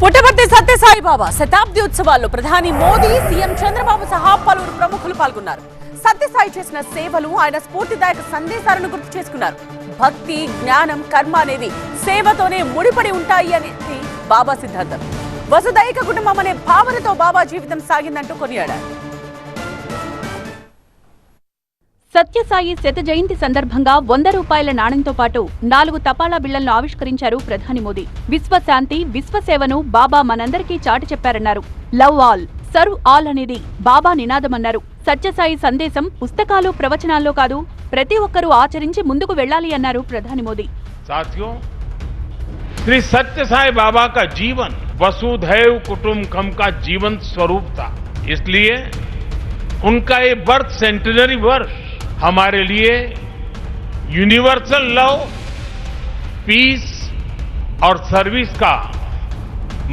పుట్టపర్తి సత్యసాయి బాబా శతాబ్ది ఉత్సవాల్లో ప్రధాని మోదీ సీఎం చంద్రబాబు సహా పలువురు ప్రముఖులు పాల్గొన్నారు. సత్యసాయి చేసిన సేవలు ఆయన స్ఫూర్తిదాయక సందేశాలను గుర్తు చేసుకున్నారు. భక్తి జ్ఞానం కర్మ అనేవి సేవతోనే ముడిపడి ఉంటాయి అనేది బాబా సిద్ధాంతం. వసుదైక కుటుంబం అనే భావనతో బాబా జీవితం సాగిందంటూ కొనియాడారు. సత్యసాయి శత జయంతి సందర్భంగా వంద రూపాయల నాణ్యంతో పాటు నాలుగు తపాలా బిళ్లలను ఆవిష్కరించారు ప్రధాని మోదీ విశ్వశాంతి విశ్వసేవను బాబా మనందరికీ చాటి చెప్పారన్నారు లవ్ ఆల్ సర్వ్ ఆల్ అనేది బాబా నినాదమన్నారు సత్యసాయి సందేశం పుస్తకాలు ప్రవచనాల్లో కాదు ప్రతి ఒక్కరూ ఆచరించి ముందుకు వెళ్లాలి అన్నారు ప్రధాని మోదీ साथियों श्री सत्य साई बाबा का जीवन वसुधैव कुटुंबकम का जीवन स्वरूप था इसलिए उनका ये बर्थ सेंटिनरी वर्ष हमारे लिए यूनिवर्सल लव पीस और सर्विस का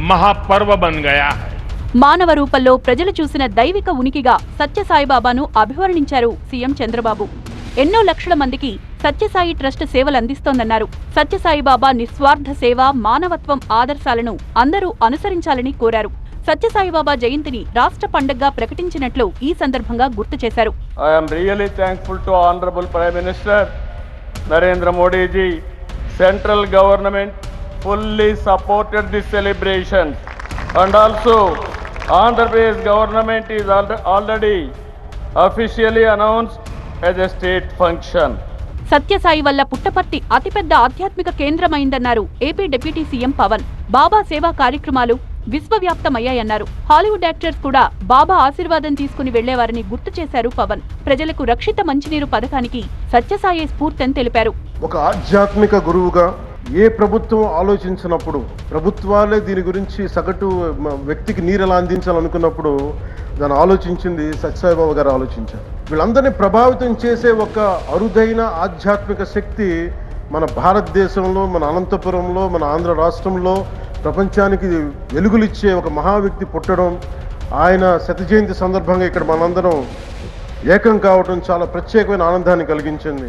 महापर्व बन गया है మానవ రూపంలో ప్రజలు చూసిన దైవిక ఉనికిగా సత్యసాయిబాబాను అభివర్ణించారు సీఎం చంద్రబాబు ఎన్నో లక్షల మందికి సత్యసాయి ట్రస్ట్ సేవలు అందిస్తోందన్నారు సత్యసాయిబాబా నిస్వార్థ సేవ మానవత్వం ఆదర్శాలను అందరూ అనుసరించాలని కోరారు సత్యసాయిబాబా జయంతిని రాష్ట్ర పండుగగా ప్రకటించినట్లు ఈ సందర్భంగా గుర్తు చేశారు. Narendra Modiji central government fully supported the celebration and also Andhra Pradesh government is already officially announced state function Sathya Sai వల్ల పుట్టపర్తి అతిపెద్ద ఆధ్యాత్మిక కేంద్రమైందన్నారు AP deputy CM Pawan. Baba సేవా కార్యక్రమాలు విశ్వవ్యాప్తమయ్యాయన్నారు. హాలీవుడ్ యాక్టర్స్ కూడా బాబా ఆశీర్వాదం తీసుకుని వెళ్ళేవారని గుర్తు చేశారు పవన్. ప్రజలకు రక్షిత మంచినీరు పథకానికి సత్యసాయే స్ఫూర్తని తెలిపారు. ఒక ఆధ్యాత్మిక గురువుగా ఏ ప్రభుత్వం ఆలోచించినప్పుడు ప్రభుత్వాలే దీని గురించి సగటు వ్యక్తికి నీరు ఎలా అందించాలనుకున్నప్పుడు దాన్ని ఆలోచించింది సత్యసాయిబాబు గారు ఆలోచించారు. వీళ్ళందరినీ ప్రభావితం చేసే ఒక అరుదైన ఆధ్యాత్మిక శక్తి మన భారతదేశంలో మన అనంతపురంలో మన ఆంధ్ర రాష్ట్రంలో ప్రపంచానికి వెలుగులిచ్చే ఒక మహా వ్యక్తి పుట్టడం ఆయన శత జయంతి సందర్భంగా ఇక్కడ మనందరం ఏకం కావడం చాలా ప్రత్యేకమైన ఆనందాన్ని కలిగించింది.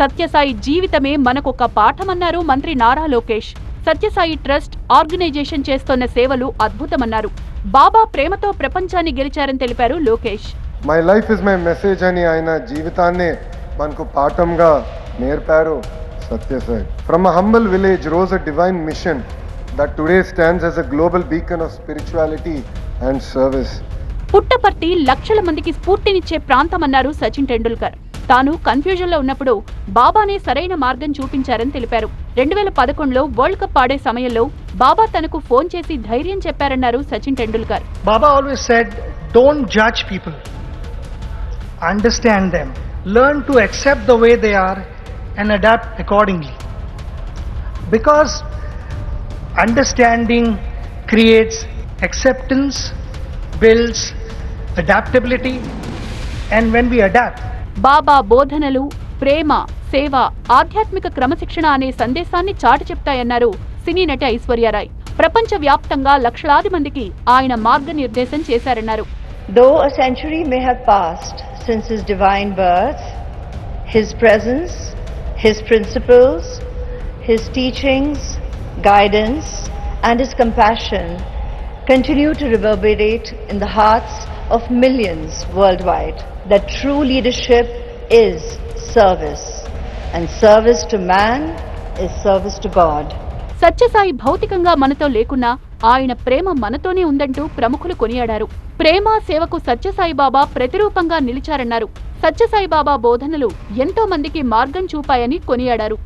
సత్యసాయి జీవితమే మనకొక పాఠమన్నారు మంత్రి నారా లోకేష్. సత్యసాయి ట్రస్ట్ ఆర్గనైజేషన్ చేస్తోన్న సేవలు అద్భుతమన్నారు. బాబా ప్రేమతో ప్రపంచాన్ని గెలిచారని తెలిపారు Lokesh. My life is my message అని ఆయన జీవితాన్ని మనకు పాఠంగా నేర్పారు Sathya Sai. From humble village rose a divine machine that today stands as a global beacon of spirituality and service Puttaparthi లక్షల మందికి స్ఫూర్తినిచ్చే ప్రాంతమన్నారు సచిన్ టెండూల్కర్. తాను కన్ఫ్యూజన్లో ఉన్నప్పుడు బాబానే సరైన మార్గం చూపించారని తెలిపారు. రెండు వేల పదకొండులో వరల్డ్ కప్ ఆడే సమయంలో బాబా తనకు ఫోన్ చేసి ధైర్యం చెప్పారన్నారు Sachin Tendulkar. always said, don't judge people, understand them, learn to accept the way they are and adapt accordingly. Because understanding creates acceptance, builds adaptability, and when we adapt, Baba బోధనలు ప్రేమ సేవ ఆధ్యాత్మిక క్రమశిక్షణ అనే సందేశాన్ని చాటి చెప్తాయన్నారు సినీ నటి ఐశ్వర్యారాయ్ ప్రపంచ వ్యాప్తంగా లక్షలాది మందికి ఆయన మార్గనిర్దేశం చేశారన్నారు Though a century may have passed since his divine birth, his presence, his principles, his teachings, guidance, and his compassion continue to reverberate in the hearts of millions worldwide. That true leadership is service, and service to man is service to God. Sathya Sai భౌతికంగా మనతో లేకున్నా ఆయన ప్రేమ మనతోనే ఉందంటూ ప్రముఖులు కొనియాడారు ప్రేమ సేవకు సత్యసాయిబాబా ప్రతిరూపంగా నిలిచారన్నారు సత్యసాయిబాబా బోధనలు ఎంతో మందికి మార్గం చూపాయని కొనియాడారు